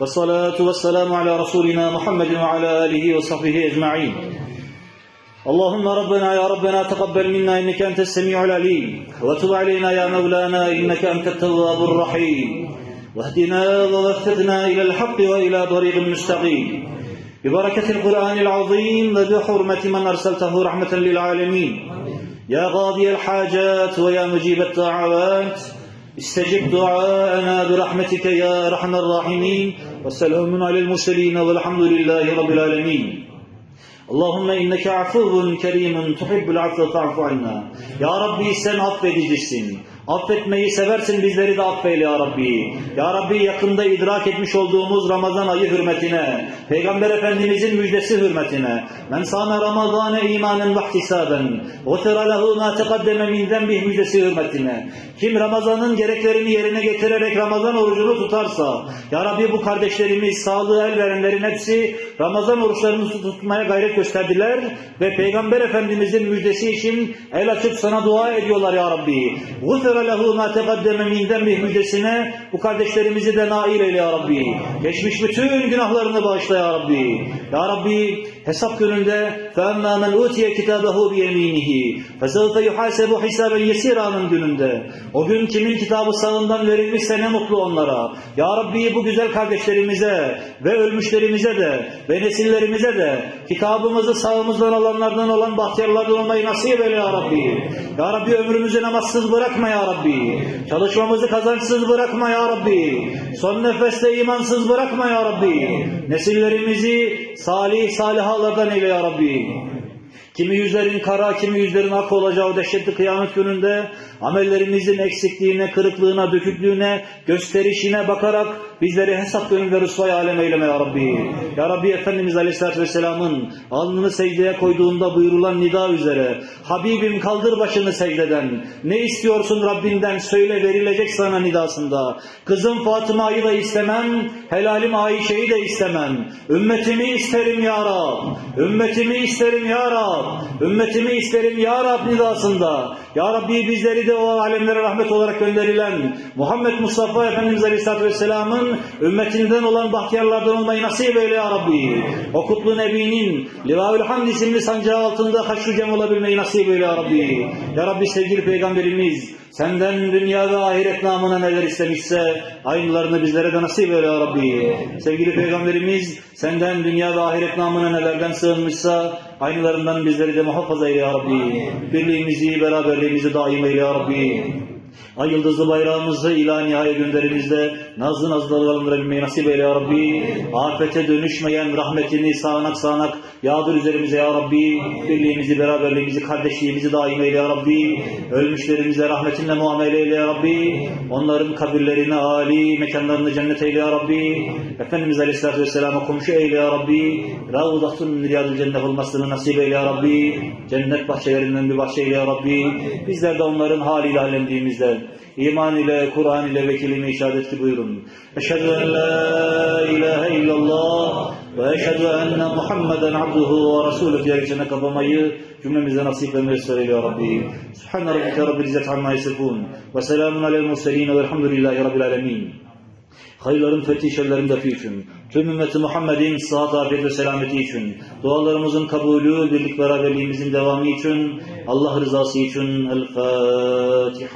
والصلاة والسلام على رسولنا محمد وعلى آله وصحبه أجمعين. اللهم ربنا يا ربنا تقبل منا إنك أنت السميع العليم وتب علينا يا مولانا إنك أنت التواب الرحيم. واهدنا ووفقنا إلى الحق وإلى طريق مستقيم. ببركة القرآن العظيم وبحرمة من أرسلته رحمة للعالمين. يا قاضي الحاجات ويا مجيب الدعوات استجب دعاءنا برحمتك يا أرحم الراحمين والسلام على المرسلين والحمد لله رب العالمين اللهم inneke afuvun kerimun tuhibbul afve fa'fu anna. Ya Rabbi sen affedicisin. Affetmeyi seversin bizleri de affeyle ya Rabbi. Ya Rabbi yakında idrak etmiş olduğumuz Ramazan ayı hürmetine, Peygamber Efendimizin müjdesi hürmetine, men sâme Ramazâne imanen ve ihtisaben, gufira lehu ma teqaddeme min zenbih müjdesi hürmetine. Kim Ramazan'ın gereklerini yerine getirerek Ramazan orucunu tutarsa, Ya Rabbi bu kardeşlerimiz, sağlığı el verenlerin hepsi Ramazan oruçlarını tutmaya gayret gösterdiler ve Peygamber Efendimizin müjdesi için el açıp sana dua ediyorlar ya Rabbi. غُفِرَ لَهُ مَا تَقَدَّمَ مِنْ ذَنْبِهِ müjdesine bu kardeşlerimizi de nail eyle ya Rabbi. Geçmiş bütün günahlarını bağışla ya Rabbi. Ya Rabbi hesap gününde فَاَمَّا مَنْ اُوْتِيَ كِتَابَهُ بِيَم۪ينِهِ فَسَوْفَ يُحَاسَبُ حِسَابًا يَسِيرًا gününde. O gün kimin kitabı sağından verilmişse ne mutlu onlara. Ya Rabbi bu güzel kardeşlerimize ve ölmüşlerimize de ve nesillerimize de kitabımızı sağımızdan alanlardan olan bahtiyarlardan olmayı nasip eyle ya Rabbi. Ya Rabbi ömrümüzü namazsız bırakma ya Rabbi. Çalışmamızı kazançsız bırakma ya Rabbi. Son nefeste imansız bırakma ya Rabbi. Nesillerimizi salih salihalardan eyle ya Rabbi. Kimi yüzlerin kara, kimi yüzlerin ak olacağı dehşetli kıyamet gününde amellerimizin eksikliğine, kırıklığına, döküklüğüne, gösterişine bakarak bizleri hesap gününde rüsvay alem eyleme ya Rabbi. Ya Rabbi Efendimiz Aleyhisselatü Vesselam'ın alnını secdeye koyduğunda buyurulan nida üzere Habibim kaldır başını secdeden ne istiyorsun Rabbinden söyle verilecek sana nidasında. Kızım Fatıma'yı da istemem, helalim Ayşe'yi de istemem. Ümmetimi isterim ya Rab. Ümmetimi isterim ya Rab. Ümmetimi isterim ya Rab nidasında. Ya Rabbi bizleri de o alemlere rahmet olarak gönderilen Muhammed Mustafa Efendimiz Aleyhisselatü Vesselam'ın ümmetinden olan bahtiyarlardan olmayı nasip eyle ya Rabbi. O kutlu Nebi'nin Livaül Hamd isimli sancağı altında haşru cem olabilmeyi nasip eyle ya Rabbi. Ya Rabbi sevgili Peygamberimiz senden dünya ve ahiret namına neler istemişse aynılarını bizlere de nasip eyle ya Rabbi. Sevgili Peygamberimiz senden dünya ve ahiret namına nelerden sığınmışsa aynılarından bizleri de muhafaza eyle ya Rabbi. Birliğimizi, beraberliğimizi daim eyle ya Rabbi. Ay yıldızlı bayrağımızı ila nihaya gönderimizde nazlı nazlı dalgalandırabilmeyi nasip eyle ya Rabbi. Afete dönüşmeyen rahmetini sağanak sağanak yağdır üzerimize ya Rabbi. Birliğimizi, beraberliğimizi, kardeşliğimizi daim eyle ya Rabbi. Ölmüşlerimize rahmetinle muamele eyle ya Rabbi. Onların kabirlerini âli, mekanlarını cennet eyle ya Rabbi. Efendimiz Aleyhisselatü Vesselam'a komşu eyle ya Rabbi. Ravdatun riyadül cennet olmasını nasip eyle ya Rabbi. Cennet bahçelerinden bir bahçe eyle ya Rabbi. Bizler de onların haliyle alemdiğimizde iman ile, Kur'an ile ve kelime-i şehadetli buyurun. Eşhedü en la ilahe illallah ve eşhedü enne Muhammeden abduhu ve resulü diyerek kapamayı cümlemize nasip ve müessir eyle ya Rabbi. Subhane rabbike rabbil izzet amma yasifun ve selamun alel murselin ve elhamdülillahi rabbil alemin. Hayırların fethi şerlerin defi için, tüm ümmeti Muhammed'in sıhhat, afiyet ve selameti için, dualarımızın kabulü, birlik beraberliğimizin devamı için, Allah rızası için, El Fatiha.